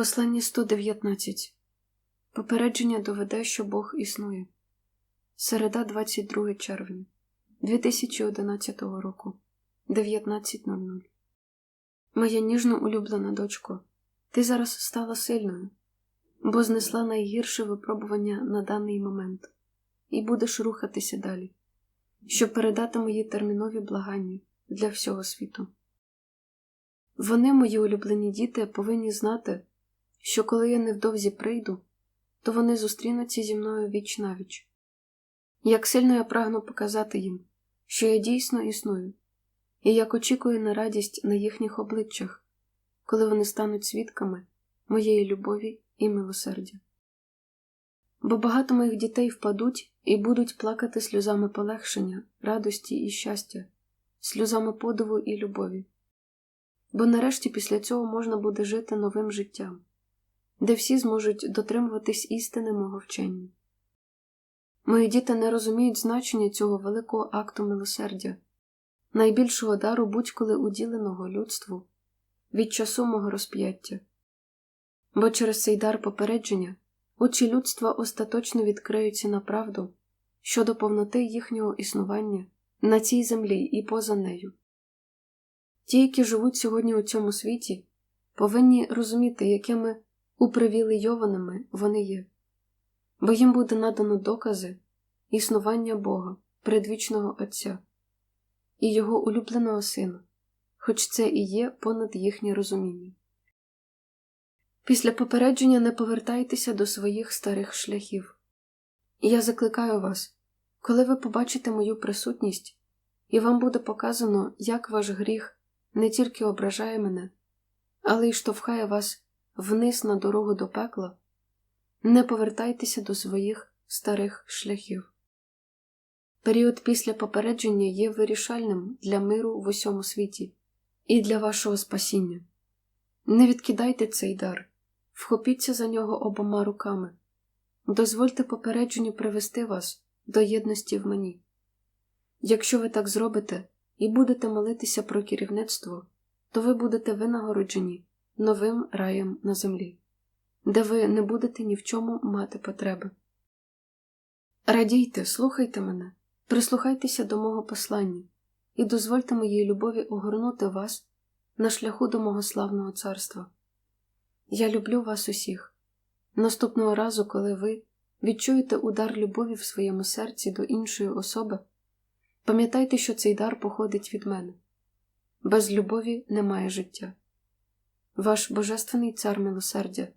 Послання 119. Попередження доведе, що Бог існує. Середа 22 червня 2011 року 19.00. Моя ніжно улюблена дочко, ти зараз стала сильною, бо знесла найгірше випробування на даний момент, і будеш рухатися далі, щоб передати мої термінові благання для всього світу. Вони, мої улюблені діти, повинні знати, що коли я невдовзі прийду, то вони зустрінуться зі мною віч навіч. Як сильно я прагну показати їм, що я дійсно існую, і як очікую на радість на їхніх обличчях, коли вони стануть свідками моєї любові і милосердя. Бо багато моїх дітей впадуть і будуть плакати сльозами полегшення, радості і щастя, сльозами подиву і любові. Бо нарешті після цього можна буде жити новим життям де всі зможуть дотримуватись істини мого вчення. Мої діти не розуміють значення цього великого акту милосердя, найбільшого дару будь-коли уділеного людству від часу мого розп'яття, бо через цей дар попередження очі людства остаточно відкриються на правду щодо повноти їхнього існування на цій землі і поза нею. Ті, які живуть сьогодні у цьому світі, повинні розуміти, якими упривілейованими вони є, бо їм буде надано докази існування Бога, предвічного Отця і Його улюбленого Сина, хоч це і є понад їхнє розуміння. Після попередження не повертайтеся до своїх старих шляхів. Я закликаю вас, коли ви побачите мою присутність, і вам буде показано, як ваш гріх не тільки ображає мене, але й штовхає вас вниз на дорогу до пекла, не повертайтеся до своїх старих шляхів. Період після попередження є вирішальним для миру в усьому світі і для вашого спасіння. Не відкидайте цей дар, вхопіться за нього обома руками, дозвольте попередженню привести вас до єдності в мені. Якщо ви так зробите і будете молитися про керівництво, то ви будете винагороджені новим раєм на землі, де ви не будете ні в чому мати потреби. Радійте, слухайте мене, прислухайтеся до мого послання і дозвольте моїй любові огорнути вас на шляху до мого славного царства. Я люблю вас усіх. Наступного разу, коли ви відчуєте удар любові в своєму серці до іншої особи, пам'ятайте, що цей дар походить від мене. Без любові немає життя ваш Божественний Цар милосердя,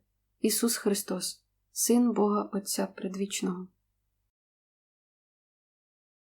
Ісус Христос, Син Бога Отця Предвічного.